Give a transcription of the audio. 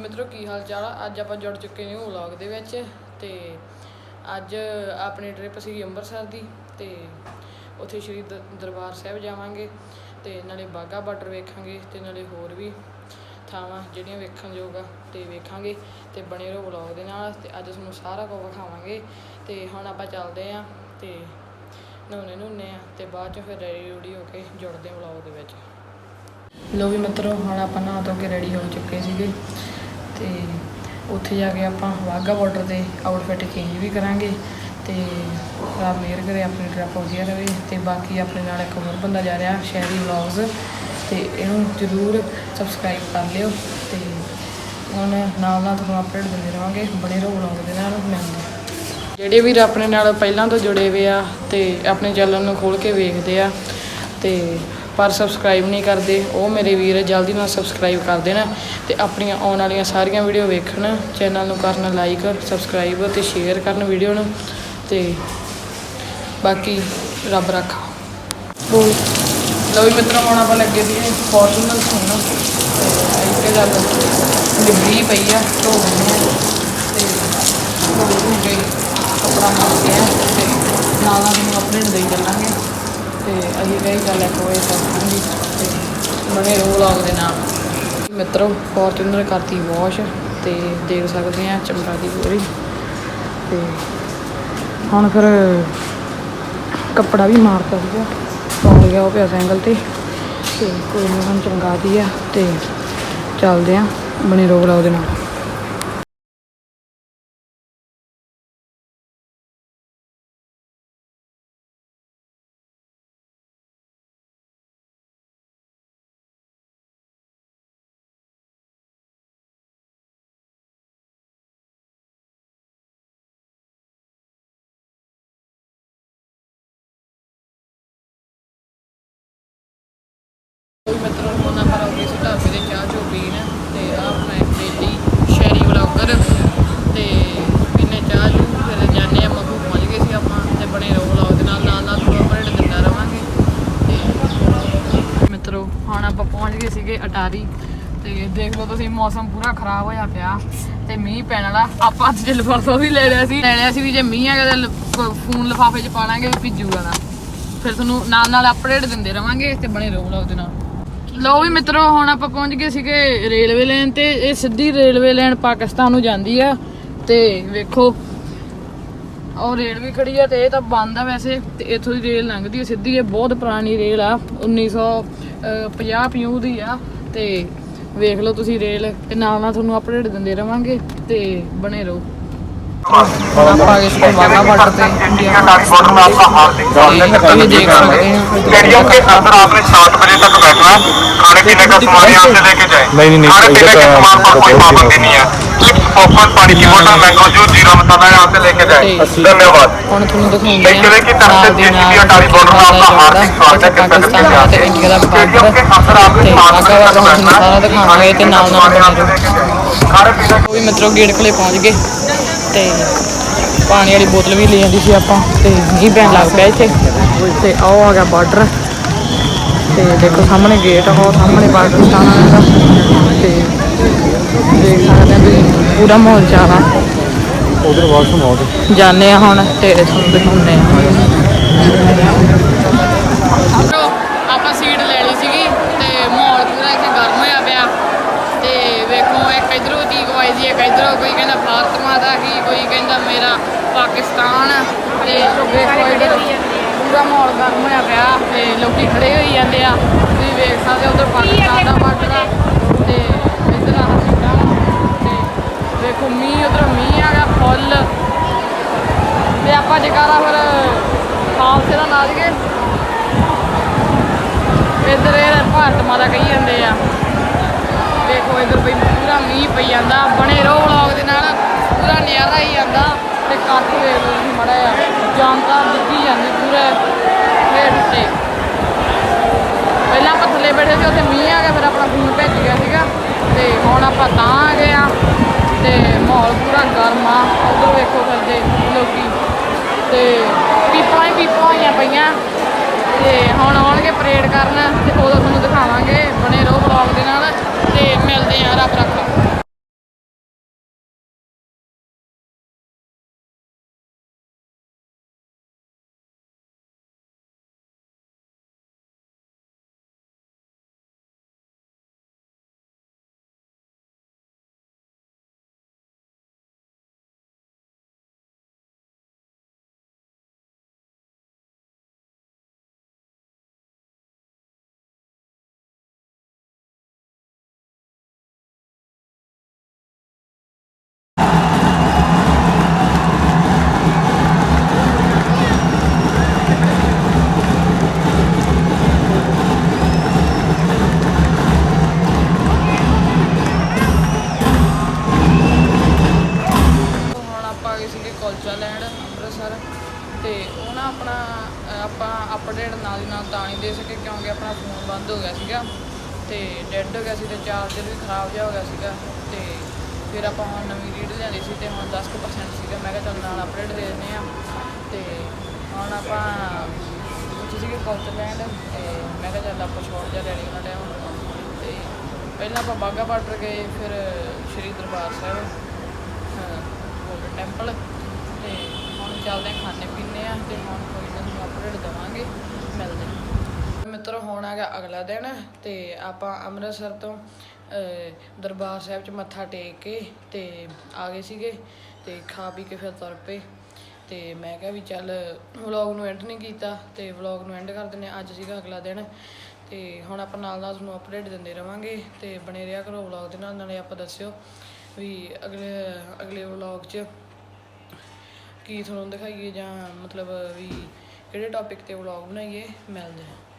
ਮਿੱਤਰੋ, ਕੀ ਹਾਲ ਚਾਲ ਆ? ਅੱਜ ਆਪਾਂ ਜੁੜ ਚੁੱਕੇ ਨੇ ਵਲੌਗ ਦੇ ਵਿੱਚ ਤੇ ਅੱਜ ਆਪਣੀ ਟ੍ਰਿਪ ਸੀਗੀ ਅੰਮ੍ਰਿਤਸਰ ਦੀ ਤੇ ਉੱਥੇ ਸ਼੍ਰੀ ਦ- ਦਰਬਾਰ ਸਾਹਿਬ ਜਾਵਾਂਗੇ ਤੇ ਨਾਲੇ ਬਾਗਾ ਬਾਰਡਰ ਵੇਖਾਂਗੇ ਤੇ ਨਾਲੇ ਹੋਰ ਵੀ ਥਾਵਾਂ ਜਿਹੜੀਆਂ ਵੇਖਣ ਯੋਗ ਆ ਤੇ ਵੇਖਾਂਗੇ ਤੇ ਬਣੇ ਰਹੋ ਵਲੌਗ ਦੇ ਨਾਲ ਤੇ ਅੱਜ ਤੁਹਾਨੂੰ ਸਾਰਾ ਕੁਝ ਵਿਖਾਵਾਂਗੇ ਤੇ ਹੁਣ ਆਪਾਂ ਚੱਲਦੇ ਆਂ ਤੇ ਨਹਾਉਣੇ ਨਹਾਉਣੇ ਆ ਤੇ ਬਾਅਦ ਚ ਫਿਰ ਰੈਡੀ ਰੂਡੀ ਹੋ ਕੇ ਜੁੜਦੇ ਆਂ ਵਲੌਗ ਦੇ ਵਿੱਚ। ਲੋ ਵੀ ਮਿੱਤਰੋ, ਹੁਣ ਆਪਾਂ ਨਹਾ ਧੋ ਕੇ ਰੈਡੀ ਹੋ ਚੁੱਕੇ ਸੀਗੇ। ਤੇ ਉੱਥੇ ਜਾ ਕੇ ਆਪਾਂ ਵਾਹਗਾ ਬਾਰਡਰ ਤੇ ਆਊਟਫਿਟ ਚੇਂਜ ਵੀ ਕਰਾਂਗੇ ਤੇ ਰੱਬ ਮਿਹਰ ਕਰੇ ਆਪਣੀ ਟ੍ਰਿਪ ਵਧੀਆ ਰਹੇ ਤੇ ਬਾਕੀ ਆਪਣੇ ਨਾਲ ਇੱਕ ਹੋਰ ਬੰਦਾ ਜਾ ਰਿਹਾ, ਸ਼ਹਿਰੀ ਵਲੌਗਸ ਤੇ ਇਹਨੂੰ ਜ਼ਰੂਰ ਸਬਸਕ੍ਰਾਈਬ ਕਰ ਲਿਓ ਤੇ ਹੁਣ ਨਾਲ ਨਾਲ ਤੁਹਾਨੂੰ ਅਪਡੇਟ ਦਿੰਦੇ ਰਹਾਂਗੇ ਬਣੇ ਰਹੋ ਵਲੌਗ ਦੇ ਨਾਲ ਮਿਲਦੇ ਜਿਹੜੇ ਵੀਰ ਆਪਣੇ ਨਾਲ ਪਹਿਲਾਂ ਤੋਂ ਜੁੜੇ ਹੋਏ ਆ ਤੇ ਆਪਣੇ ਚੈਨਲ ਨੂੰ ਖੋਲ ਕੇ ਵੇਖਦੇ ਆ ਤੇ ਪਰ ਸਬਸਕ੍ਰਾਈਬ ਨਹੀਂ ਕਰਦੇ ਉਹ ਮੇਰੇ ਵੀਰ ਜਲਦੀ ਨਾਲ ਸਬਸਕ੍ਰਾਈਬ ਕਰ ਦੇਣ ਤੇ ਆਪਣੀਆਂ ਆਉਣ ਵਾਲੀਆਂ ਸਾਰੀਆਂ ਵੀਡੀਓ ਵੇਖਣ। ਚੈਨਲ ਨੂੰ ਕਰਨ ਲਾਈਕ ਸਬਸਕ੍ਰਾਈਬ ਤੇ ਸ਼ੇਅਰ ਕਰਨ ਵੀਡੀਓ ਨੂੰ ਤੇ ਬਾਕੀ ਰੱਬ ਰੱਖਾ। ਬੋਲ ਲਓ ਵੀ ਮਿੱਤਰੋ ਹੁਣ ਆਪਾਂ ਲੱਗੇ ਸੀ ਫੋਰਚੂਨਰ ਸੁਣਨ ਤੇ ਇੱਥੇ ਗੱਲ ਲਿਬੜੀ ਪਈ ਆ ਧੋ ਤੇ ਧੋ ਕੇ ਕੱਪੜਾ ਮਾਰ ਕੇ ਤੇ ਨਾਲ ਨਾਲ ਨੂੰ ਦੇਈ ਚੱਲਾਂਗੇ। ਤੇ ਅਸੀਂ ਕਹੀ ਗੱਲ ਹੈ ਕੋਈ ਕਰਾਂਗੇ ਬਣੇ ਰਹੋ ਵਲੌਗ ਦੇ ਨਾਲ ਮਿੱਤਰੋ ਫੋਰਚੂਨਰ ਕਰਤੀ ਵਾਸ਼ ਤੇ ਦੇਖ ਸਕਦੇ ਆ ਚਮੜਾ ਦੀ ਪੂਰੀ। ਤੇ ਹੁਣ ਫਿਰ ਕੱਪੜਾ ਵੀ ਮਾਰਤਾ ਸੀਗਾ। ਸੌਂ ਗਿਆ ਉਹ ਪਿਆ ਸਾਈਕਲ ਤੇ। ਤੇ ਕੋਈ ਨਹੀਂ ਹੁਣ ਚੰਗਾਦੀ ਆ ਤੇ ਚੱਲਦੇ ਆ ਬਣੇ ਰਹੋ ਵਲੌਗ ਦੇ ਨਾਲ। ਕੋਈ ਮਤਲਬ ਹੁਣ ਆਪਾਂ ਹੋ ਸੀ ਢਾਬੇ ਦੇ ਚਾਹ ਚੋ ਪੀਣ ਤੇ ਆ ਆਪਣਾ ਇੱਕ ਬੇਲੀ ਸ਼ਹਿਰੀ ਵਲੌਗਰ ਤੇ ਪੀਨੇ ਚਾਹ ਚੂ ਫਿਰ ਜਾਂਦੇ ਆ ਮਖੂ ਪਹੁੰਚ ਗਏ ਸੀ ਆਪਾਂ ਤੇ ਬਣੇ ਰਹੋ ਵਲੌਗ ਦੇ ਨਾਲ ਨਾਲ ਨਾਲ ਤੁਹਾਨੂੰ ਅਪਡੇਟ ਦਿੰਦਾ ਰਵਾਂਗੇ ਤੇ ਮਿੱਤਰੋ, ਹੁਣ ਆਪਾਂ ਪਹੁੰਚ ਗਏ ਸੀਗੇ ਅਟਾਰੀ ਤੇ ਦੇਖ ਲਓ ਤੁਸੀਂ, ਮੌਸਮ ਪੂਰਾ ਖਰਾਬ ਹੋਇਆ ਪਿਆ ਤੇ ਮੀਂਹ ਪੈਣ ਵਾਲਾ, ਆਪਾਂ ਅੱਜ ਜੇ ਲਿਫਾਫਾ ਵੀ ਲੈ ਲਿਆ ਸੀ। ਲੈ ਲਿਆ ਸੀ ਵੀ ਜੇ ਮੀਂਹ ਆ ਗਿਆ ਤਾਂ ਫੋਨ ਲਿਫਾਫੇ 'ਚ ਪਾ ਲਾਂਗੇ, ਵੀ ਭਿੱਜੂਗਾ ਨਾ ਫਿਰ ਤੁਹਾਨੂੰ ਨਾਲ ਨਾਲ ਅਪਡੇਟ ਦਿੰਦੇ ਰਵਾਂਗੇ ਤੇ ਬਣੇ ਰਹੋ ਵਲੌਗ ਦੇ ਨਾਲ। ਲਓ ਵੀ ਮਿੱਤਰੋ, ਹੁਣ ਆਪਾਂ ਪਹੁੰਚ ਗਏ ਸੀਗੇ ਰੇਲਵੇ ਲਾਈਨ ਤੇ। ਇਹ ਸਿੱਧੀ ਰੇਲਵੇ ਲਾਈਨ ਪਾਕਿਸਤਾਨ ਨੂੰ ਜਾਂਦੀ ਆ। ਤੇ ਵੇਖੋ, ਉਹ ਰੇਲ ਵੀ ਖੜੀ ਆ ਤੇ ਇਹ ਤਾਂ ਬੰਦ ਆ ਵੈਸੇ। ਤੇ ਇੱਥੋਂ ਦੀ ਰੇਲ ਲੰਘਦੀ ਆ, ਸਿੱਧੀ ਇਹ ਬਹੁਤ ਪੁਰਾਣੀ ਰੇਲ ਆ। 1950 50 ਦੀ ਆ। ਤੇ ਵੇਖ ਲਓ ਤੁਸੀਂ ਰੇਲ, ਤੇ ਨਾਲ ਨਾਲ ਤੁਹਾਨੂੰ ਅਪਡੇਟ ਦਿੰਦੇ ਰਵਾਂਗੇ। ਤੇ ਬਣੇ ਰਹੋ। ਹੁਣ ਆਪਾਂ ਆ ਗਏ ਸੀ ਵਾਗਾ ਬਾਰਡਰ ਤੇ ਇੰਡੀਆ बॉर्डर में आपका हार्दिक स्वागत है ये देख सकते हैं स्टेडियम के अंदर आपने सात बजे तक बैठना है खाने पीने का सामान यहाँ से लेके जाए नहीं, नहीं, खाने ये पीने तो के सामान पर कोई बहुत पाबंदी नहीं है चिप्स पॉपकॉर्न पानी की बोतल मैंगो जूस जीरा मसाला यहाँ से लेके जाए अस्सी। धन्यवाद ਹੁਣ ਤੁਹਾਨੂੰ ਦਿਖਾਉਂਦੇ देखिए ਆ की तरफ से जेसीबी अटारी बॉर्डर में आपका हार्दिक स्वागत है ਪਾਕਿਸਤਾਨ ਤੇ ਇੰਡੀਆ ਦਾ स्टेडियम के ਬਾਰਡਰ अंदर ਤੇ आपने सात ਆਗਾ बजे ਵਾ तक ਤੁਹਾਨੂੰ बैठना ਸਾਰਾ है ਦਿਖਾਵਾਂਗੇ ਤੇ ਨਾਲ ਨਾਲ यहाँ ਬਣੇ से ਰਹੋ लेके जाए खाने पीने ਉਹ ਵੀ ਮਿੱਤਰੋ ਗੇਟ ਖਲੇ ਪਹੁੰਚ ਗਏ ਤੇ ਪਾਣੀ ਵਾਲੀ ਬੋਤਲ ਵੀ ਲੈ ਜਾਂਦੀ ਸੀ ਆਪਾਂ ਤੇ ਮੀਂਹ ਪੈਣ ਲੱਗ ਪਿਆ ਇੱਥੇ। ਤੇ ਆਹ ਆ ਗਿਆ ਬਾਰਡਰ। ਤੇ ਦੇਖੋ ਸਾਹਮਣੇ ਗੇਟ ਆ ਉਹ ਸਾਹਮਣੇ ਪਾਕਿਸਤਾਨ ਆ ਦਾ ਤੇ ਦੇਖ ਸਕਦੇ ਆ ਵੀ ਪੂਰਾ ਮਾਹੌਲ ਚਾਲਾ ਉਧਰ ਵਾਸ਼ਰੂਮ ਆਉਟ ਜਾਣੇ ਆ ਹੁਣ ਤੇ ਤੁਹਾਨੂੰ ਦਿਖਾਉਂਦੇ ਆ ਆਪਾਂ ਸੀਟ ਲੈ ਲਈ ਸੀਗੀ ਤੇ ਮਾਹੌਲ ਪੂਰਾ ਇੱਥੇ ਗਰਮ ਹੋਇਆ ਪਿਆ ਤੇ ਵੇਖੋ ਇੱਕ ਇਧਰੋਂ ਦੀ ਗਵਾਈ ਦੀ ਇੱਕ ਇਧਰੋਂ ਕੋਈ ਕਹਿੰਦਾ ਭਾਰਤ ਮਾਤਾ ਕੀ ਕੋਈ ਕਹਿੰਦਾ ਮੇਰਾ ਪਾਕਿਸਤਾਨ ਤੇ ਵੇਖੋ ਇੱਧਰ ਪੂਰਾ ਮਾਹੌਲ ਗਰਮ ਤੇ ਲੋਕੀ ਖੜੇ ਹੋਈ ਜਾਂਦੇ ਆ। ਤੁਸੀਂ ਵੇਖ ਸਕਦੇ ਹੋ ਉਧਰ ਪਾਕਿਸਤਾਨ ਦਾ ਬਾਰਡਰ ਆ ਤੇ ਇੱਧਰ ਆ ਸੀਟਾਂ ਤੇ ਵੇਖੋ ਮੀਂਹ, ਉਧਰ ਮੀਂਹ ਆ ਫੁੱਲ। ਤੇ ਆਪਾਂ ਜਕਾਰਾ ਫਿਰ ਖਾਲਸੇ ਦਾ ਲਾ ਦਈਏ। ਇੱਧਰ ਇਹ ਭਾਰਤ ਮਾਤਾ ਕਹੀ ਜਾਂਦੇ ਆ। ਦੇਖੋ ਇੱਧਰ ਬਈ ਪੂਰਾ ਮੀਂਹ ਪਈ ਜਾਂਦਾ। ਬਣੇ ਰਹੋ ਵਲੌਗ ਦੇ ਨਾਲ। ਪੂਰਾ ਨਜ਼ਾਰਾ ਹੀ ਜਾਂਦਾ। ਤੇ ਕੱਟ ਵੇਖ ਤੁਸੀਂ ਮੜਾ ਆ ਜਨਤਾ ਦਿੱਤੀ ਜਾਂਦੀ, ਪੂਰੇ ਹੇਠ ਤੇ ਪਹਿਲਾਂ ਆਪਾਂ ਥੱਲੇ ਬੈਠੇ ਸੀ, ਉੱਥੇ ਮੀਂਹ ਆ ਗਿਆ, ਫਿਰ ਆਪਣਾ ਫੋਨ ਭੱਜ ਗਿਆ ਸੀਗਾ। ਤੇ ਹੁਣ ਆਪਾਂ ਤਾਂ ਆ ਗਏ ਆ। ਅਤੇ ਉਹ ਨਾ ਆਪਣਾ ਆਪਾਂ ਅਪਡੇਟ ਨਾਲ ਦੀ ਨਾਲ ਤਾਂ ਨਹੀਂ ਦੇ ਸਕੇ ਕਿਉਂਕਿ ਆਪਣਾ ਫੋਨ ਬੰਦ ਹੋ ਗਿਆ ਸੀਗਾ ਤੇ ਡੈੱਡ ਹੋ ਗਿਆ ਸੀ ਤੇ ਚਾਰਜਰ ਵੀ ਖਰਾਬ ਜਿਹਾ ਹੋ ਗਿਆ ਸੀਗਾ ਤੇ ਫਿਰ ਆਪਾਂ ਹੁਣ ਨਵੀਂ ਰੀਡ ਲਿਆਂਦੀ ਸੀ ਤੇ ਹੁਣ 10% ਸੀਗਾ। ਮੈਂ ਕਿਹਾ ਚੱਲ ਨਾਲ ਅਪਡੇਟ ਦੇ ਦਿੰਦੇ ਆ ਤੇ ਹੁਣ ਆਪਾਂ ਉੱਥੇ ਸੀਗੇ ਕਾਊਂਟਰਲੈਂਡ ਤੇ ਮੈਂ ਕਿਹਾ ਚੱਲ ਆਪਾਂ ਛੋੜ ਜਾ ਲੈਣੀ ਉਹਨਾਂ ਟਾਈਮ। ਤੇ ਪਹਿਲਾਂ ਆਪਾਂ ਬਾਗਾ ਬਾਰਡਰ ਗਏ, ਫਿਰ ਸ਼੍ਰੀ ਦਰਬਾਰ ਸਾਹਿਬ ਗੋਲਡਨ ਟੈਂਪਲ ਚੱਲਦੇ ਹਾਂ ਖਾਣੇ ਪੀਣੇ ਆ ਤੇ ਹੁਣ ਕੋਈ ਨਾ ਤੁਹਾਨੂੰ ਅਪਡੇਟ ਦਵਾਂਗੇ, ਮਿਲਦੇ ਹਾਂ ਹੁਣ ਆ ਅਗਲਾ ਦਿਨ ਤੇ ਆਪਾਂ ਅੰਮ੍ਰਿਤਸਰ ਤੋਂ ਦਰਬਾਰ ਸਾਹਿਬ 'ਚ ਮੱਥਾ ਟੇਕ ਕੇ ਤੇ ਆ ਗਏ ਸੀਗੇ ਤੇ ਖਾ ਪੀ ਕੇ ਫਿਰ ਤੁਰ ਪਏ ਤੇ ਮੈਂ ਕਿਹਾ ਵੀ ਚੱਲ ਵਲੌਗ ਨੂੰ ਐਂਡ ਨਹੀਂ ਕੀਤਾ ਤੇ ਵਲੌਗ ਨੂੰ ਐਂਡ ਕਰ ਦਿੰਦੇ ਹਾਂ। ਅੱਜ ਸੀਗਾ ਅਗਲਾ ਦਿਨ ਤੇ ਹੁਣ ਆਪਾਂ ਨਾਲ ਨਾਲ ਤੁਹਾਨੂੰ ਅਪਡੇਟ ਦਿੰਦੇ ਰਵਾਂਗੇ ਤੇ ਬਣੇ ਰਿਹਾ ਕਰੋ ਵਲੌਗ ਦੇ ਨਾਲ, ਨਾਲੇ ਆਪਾਂ ਦੱਸਿਓ ਵੀ ਅਗਲੇ ਅਗਲੇ ਵਲੌਗ 'ਚ ਕੀ ਤੁਹਾਨੂੰ ਦਿਖਾਈਏ ਜਾਂ ਮਤਲਬ ਵੀ ਕਿਹੜੇ ਟੌਪਿਕ ਤੇ ਵਲੌਗ ਬਣਾਈਏ ਮਿਲਦੇ ਹਾਂ।